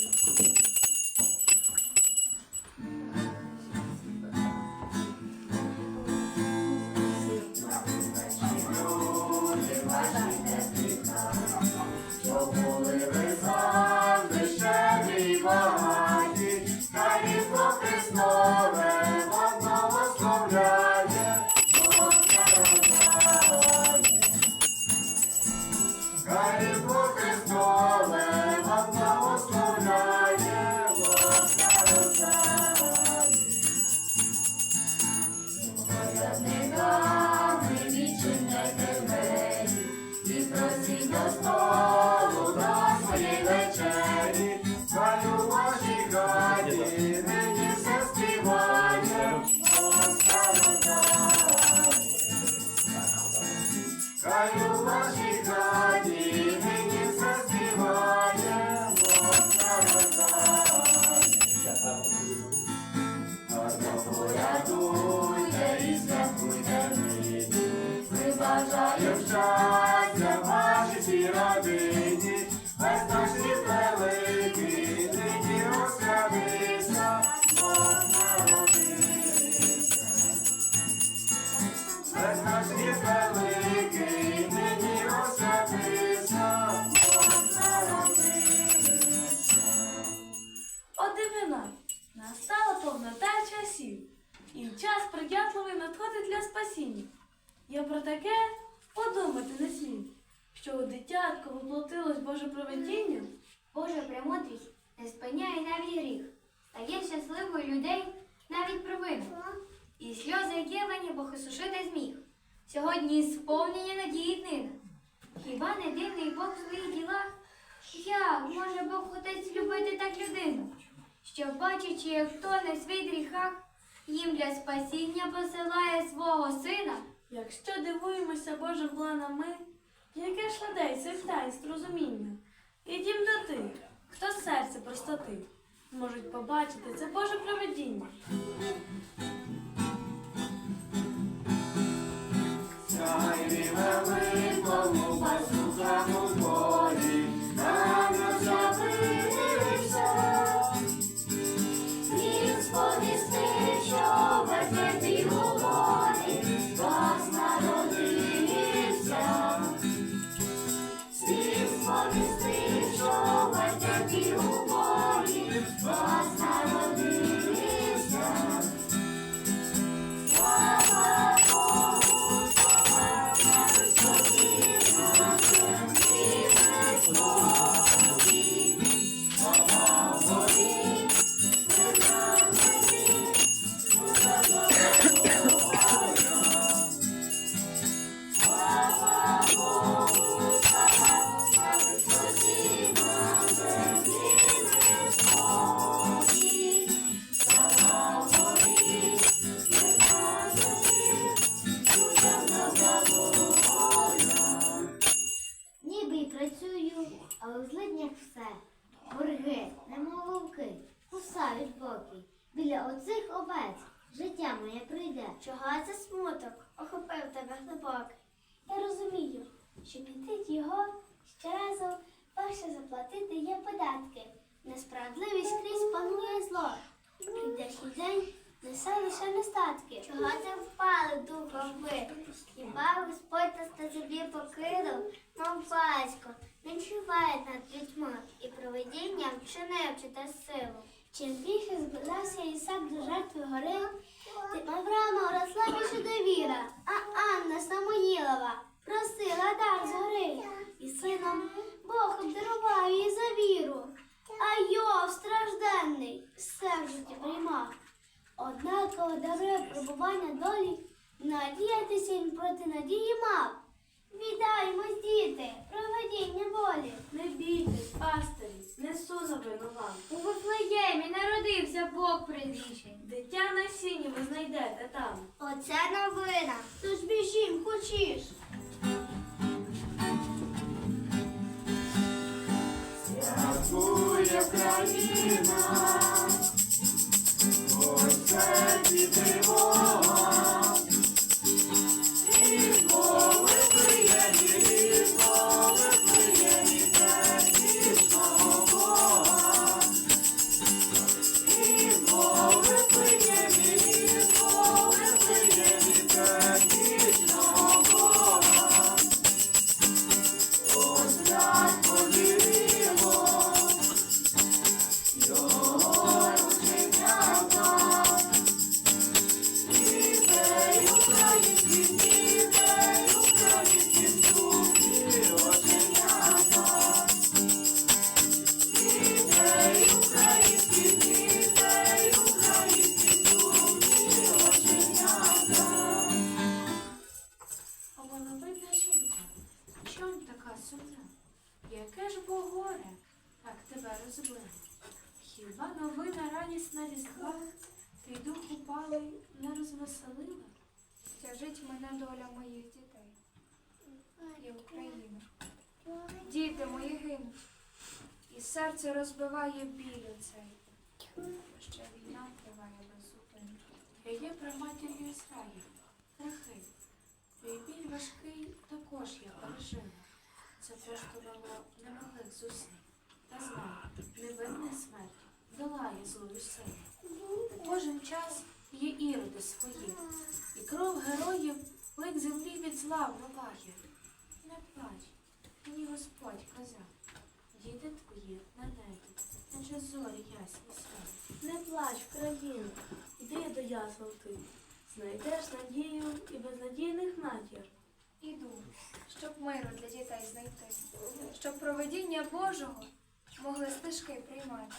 Щоб були надходить. Я про таке подумати не смів, що у дитятку воплотилось Боже проведіння. Божа премудрість не спиняє навіть гріх, стає щасливою людей навіть провину. І сльози євані Бог осушити зміг. Сьогодні сповнення надії днина. Хіба не дивний Бог в своїх ділах? Як може Бог Отець любити так людину, що бачачи, як тоне в свій гріхах, їм для спасіння посилає свого сина? Якщо дивуємося Божим планом ми, яке ж ладейся таїнств розуміння, ідім до тих, хто серце простоти, можуть побачити це Боже проведіння. Чого це смуток охопив тебе глибокий? Я розумію, що платить його щоразу важче заплатити є податки. Несправедливість скрізь панує зло. Прийдешній день несе лише нестатки. Чого це впали духом ви? Хіба Господь нас на землі покинув, мов батько, він чуває над людьми і проведінням вчинив чи та силу. Чим більше зблизався Ісак до жертви гори, тим Авраама росла більше довіра, а Анна Самоїлова просила дар згори, і сином Бог обдарував її за віру. А Йов стражденний все в житті приймав. Однаково дарує пробування долі, надіятися він проти надії мав. Віддаймось, діти, проведіння волі. Не бійтесь, пастирі, несу новину вам. Бог предвічний. Дитя на сіні ви знайдете там. Оце новина. Тож біжім, хочеш. Святкує країна, оце діти серце розбиває біль оцей. Ще війна триває без зупину. Я є праматір'ю Ізраїль, трохи. Твій біль важкий також я пережила. Це коштувало немалих зусиль. Та знай, невинна смерть долає злою силу. У кожен час є іроди свої, і кров героїв лик землі від зла вмиває. Не плач, мені Господь казав, діти твої на небі, наче зорі ясні свої. Не плач, країну, йди до ясноти, ти. Знайдеш надію і безнадійних матір. Іду, щоб миру для дітей знайти, щоб проведіння Божого могли стежки приймати.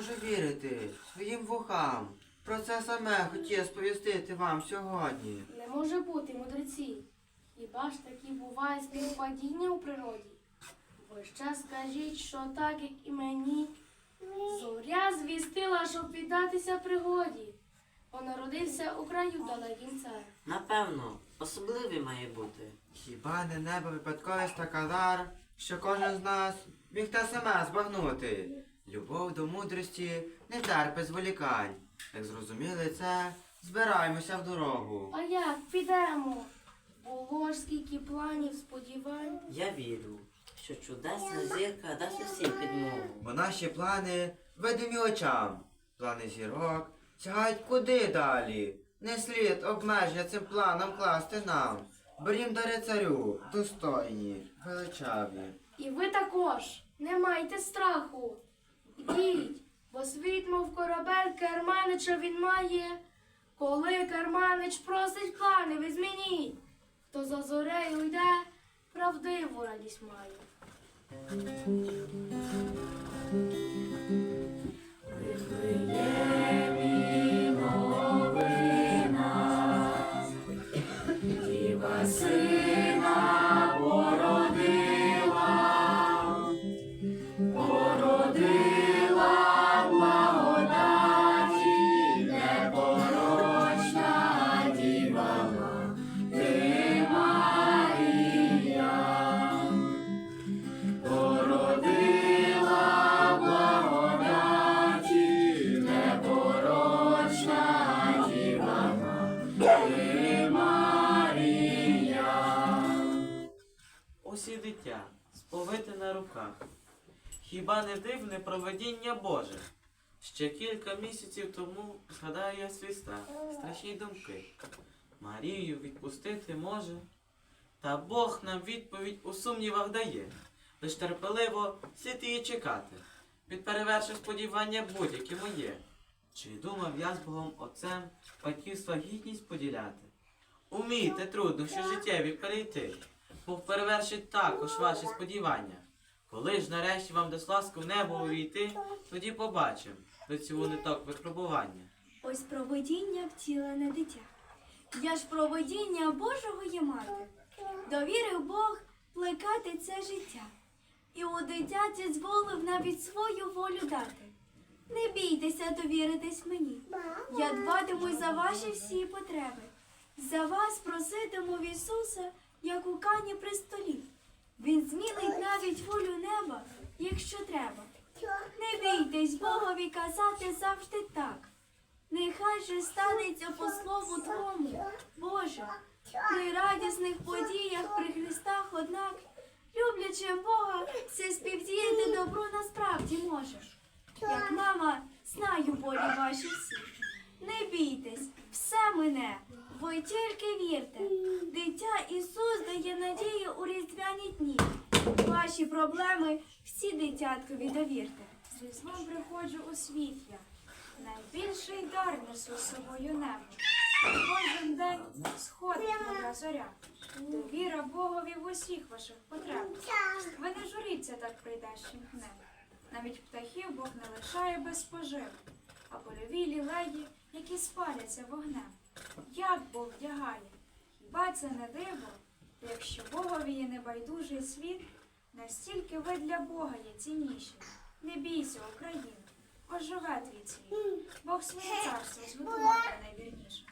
Можу вірити своїм вухам. Про це саме хотів сповістити вам сьогодні. Не може бути, мудреці. Хіба ж такі буває співпадіння у природі? Ви ще скажіть, що так, як і мені. Зоря звістила, щоб віддатися пригоді. Бо народився у краю далекім цар. Напевно, особливий має бути. Хіба не небо випадковість така дар, що кожен з нас міг те саме збагнути? Любов до мудрості не терпить зволікань. Як зрозуміли це, збираємося в дорогу. А як підемо? Було ж скільки планів, сподівань. Я вірю, що чудесна зірка дасть усім підмогу. Бо наші плани видимі очам. Плани зірок сягають куди далі. Не слід обмеження цим планом класти нам. Берім дари царю, достойні, величаві. І ви також не майте страху. Йдіть, бо світ, мов корабель, керманича він має. Коли керманич просить клани, ви змініть. Хто за зорею йде, правдиву радість має. Хіба не дивне проведіння Боже? Ще кілька місяців тому згадаю я свій страх, страшні думки. Марію відпустити може, та Бог нам відповідь у сумнівах дає. Лиш терпеливо слід її чекати, підперевершив сподівання будь-які моє. Чи думав я з Богом Отцем батьківства гідність поділяти? Умійте труднощі життєві перейти, Бог перевершить також ваші сподівання. Коли ж нарешті вам дасть ласку в небо увійти, тоді побачимо до цього ниток випробування. Ось провидіння втілене дитя. Я ж провидіння Божого є мати. Довірив Бог плекати це життя. І у дитяті зволив навіть свою волю дати. Не бійтеся довіритись мені. Я дбатиму за ваші всі потреби. За вас проситиму в Ісуса, як у кані при столі. Він змінить навіть волю неба, якщо треба. Не бійтесь Богові казати завжди так. Нехай же станеться по слову Твому, Боже, при радісних подіях при Христах, однак, люблячи Бога, все співдіяти добро насправді може. Як мама, знаю болі ваші всі. Не бійтесь, все мине, ви тільки вірте. Дитя Ісус дає у різдвяні дні. Ваші проблеми всі дитяткові довірте. З різдвом приходжу у світ я. Найбільший дар несу з собою небо. Кожен день сходить моя зоря. Довіра Богові в усіх ваших потребах. Ви не журіться так прийдешнім днем. Навіть птахів Бог не лишає без пожив, а польові лілеї, які спаляться вогнем. Як Бог вдягає? Хіба це не диво? Якщо Богові є небайдужий світ, настільки ви для Бога є цінніші. Не бійся, Україна, оживе твій цвіт. Бог своє царство для найвірніше.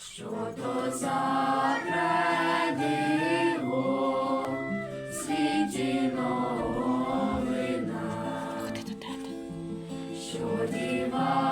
Що то за диво в світі новина, що Діва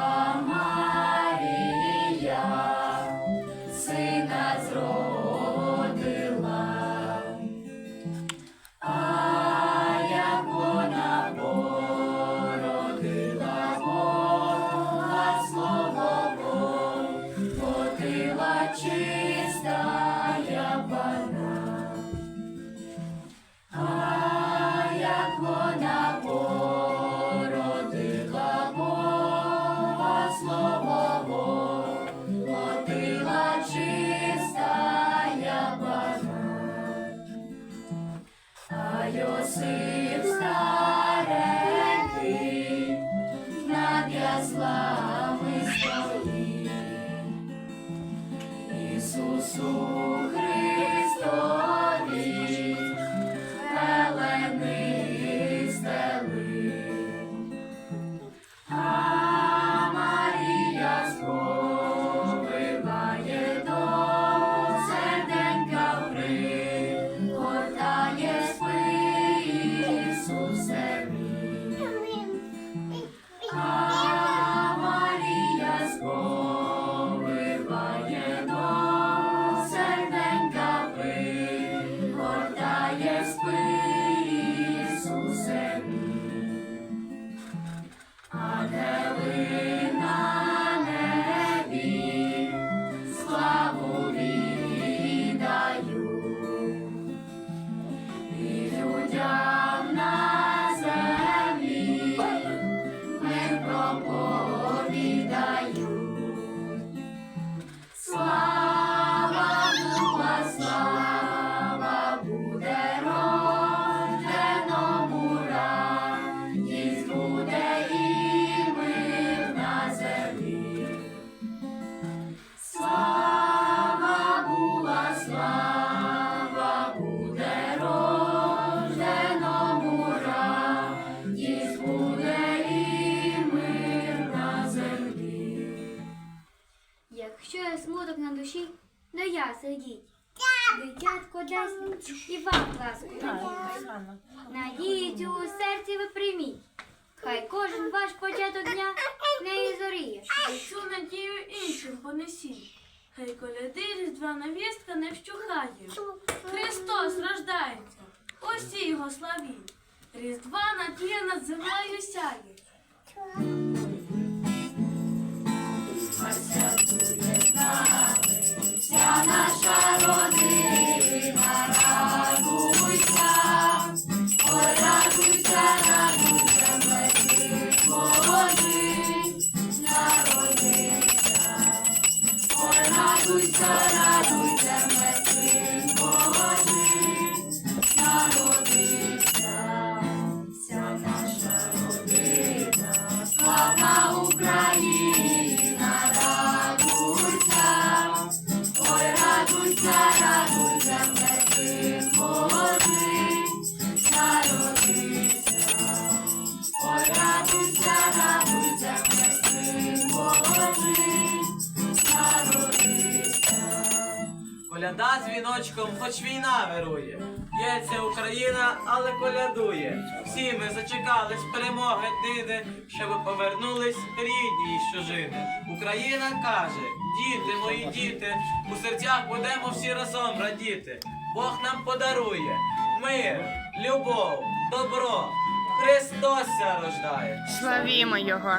не. Цю надію іншим понесіть. Хай коляди різдвяна вістка не вщухає. Христос рождається, усі його славіть. Різдва надія над землею сяє. Вся наша родина радуйся, радуйся, Месик Коляда дзвіночком, хоч війна вирує. Б'ється Україна, але колядує. Всі ми зачекались перемоги дини, щоб повернулись рідні із чужини. Україна каже: діти, мої діти, у серцях будемо всі разом радіти. Бог нам подарує мир, любов, добро. Христос рождає. Славімо його.